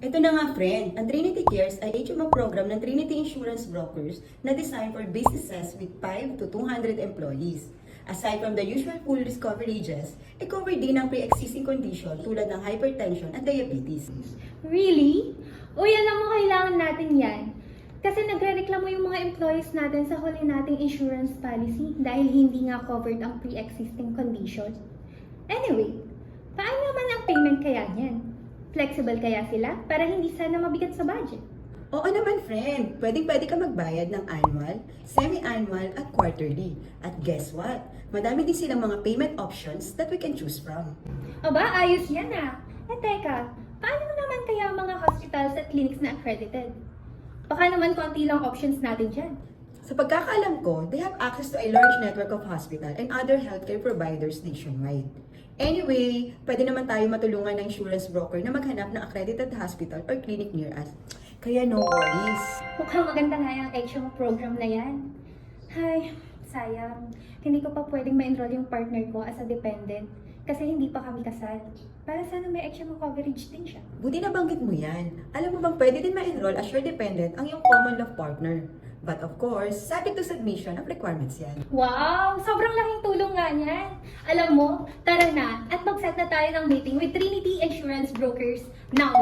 Ito na nga friend, ang Trinity Cares ay HMO program ng Trinity Insurance Brokers na designed for businesses with 5 to 200 employees. Aside from the usual full risk coverages, i-cover din ang pre-existing condition tulad ng hypertension at diabetes. Really? Uy, alam mo kailangan natin yan. Kasi nagre-reklamo yung mga employees natin sa huli nating insurance policy dahil hindi nga covered ang pre-existing condition. Anyway, paano naman ang payment kaya niyan? Flexible kaya sila para hindi sana mabigat sa budget? Oo naman friend, pwedeng pwede ka magbayad ng annual, semi-annual at quarterly. At guess what? Madami din silang mga payment options that we can choose from. Aba, ayos yan ah. Eh teka, paano naman kaya ang mga hospitals at clinics na accredited? Baka naman konti lang options natin dyan. Sa pagkakaalam ko, they have access to a large network of hospital and other healthcare providers nationwide. Anyway, pwede naman tayo matulungan ng insurance broker na maghanap ng accredited hospital or clinic near us. Kaya no worries. Mukhang maganda nga yung HMO program na yan. Ay, sayang. Hindi ko pa pwedeng ma-enroll yung partner ko as a dependent kasi hindi pa kami kasal. Para sana may HMO coverage din siya. Buti nabanggit mo yan. Alam mo bang pwede din ma-enroll as your dependent ang iyong common law partner. But of course, subject to submission of requirements yan. Wow! Sobrang laking tulong nga niyan. Alam mo, tara na at mag-set na tayo ng meeting with Trinity Insurance Brokers now.